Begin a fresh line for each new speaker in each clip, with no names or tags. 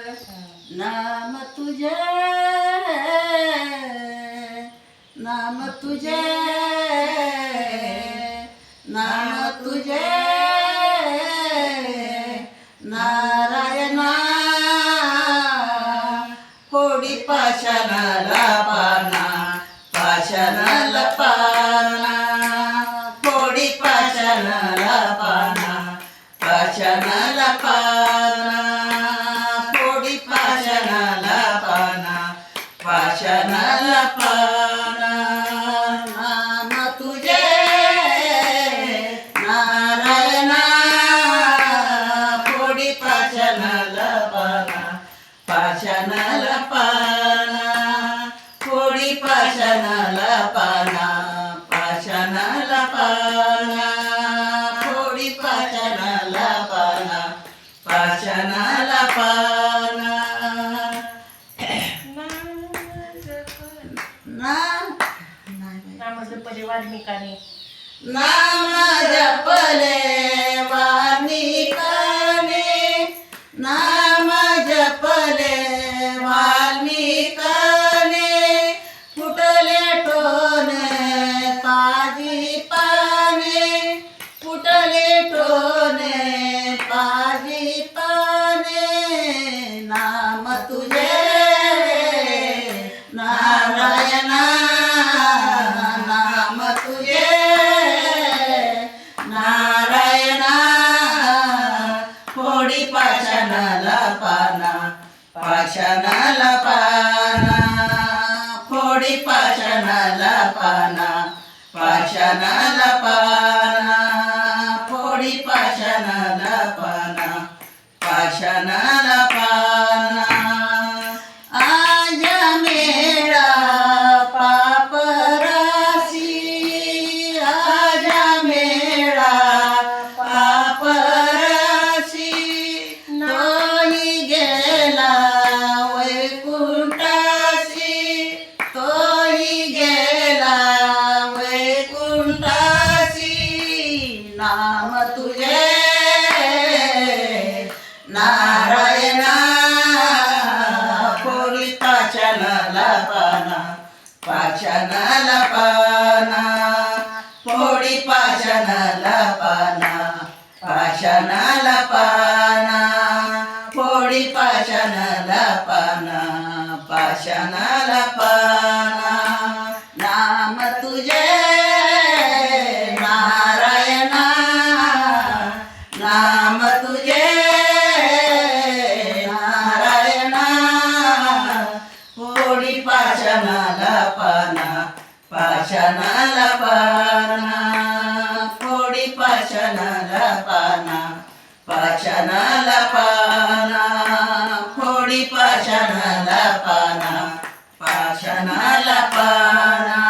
नाम तुझे नाम तुझे नाम तुझे नारायणा कोडी पाषाणाला पाना पाषाणाला पाना कोडी पाषाणाला पाना पाषाणाला पाना. पाषाणाला पाना. ना.
नामजपले वाल्मिकाने.
नाम जपले वाल्मिकाने. नाम जपले वाल्मिकाने. फुटले टोने पाना पाषाणाला पाना फोडी पाषाणाला पाना पाषाणाला पाना फोडी पाषाणाला पाना पाषाणाला संतासी नाम तुझे. नारायणा पोरी पाचनाला पाना पाचनाला पाना. फोडी पाचनाला पाना पाचनाला पाना. फोडी पाचनाला पाना पाचना पाषाणाला पाना फोडी पाषाणाला पाना पाषाणाला पाना फोडी पाषाणाला पाना पाषाणाला पाना.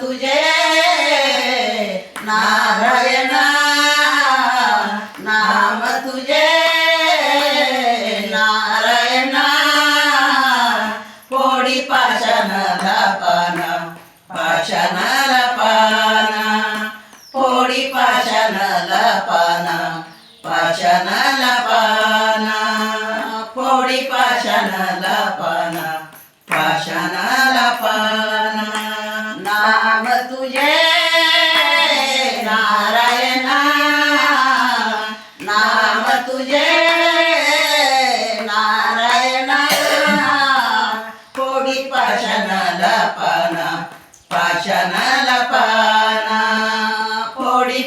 तुझे नारायणा नाम तुझे नारायणा. फोडी पाषाणाला पाना पाषाणाला पाना फोडी पाषाणाला पाना पाषाणाला पाषाणाला पाना पाषाणाला पाना फोडी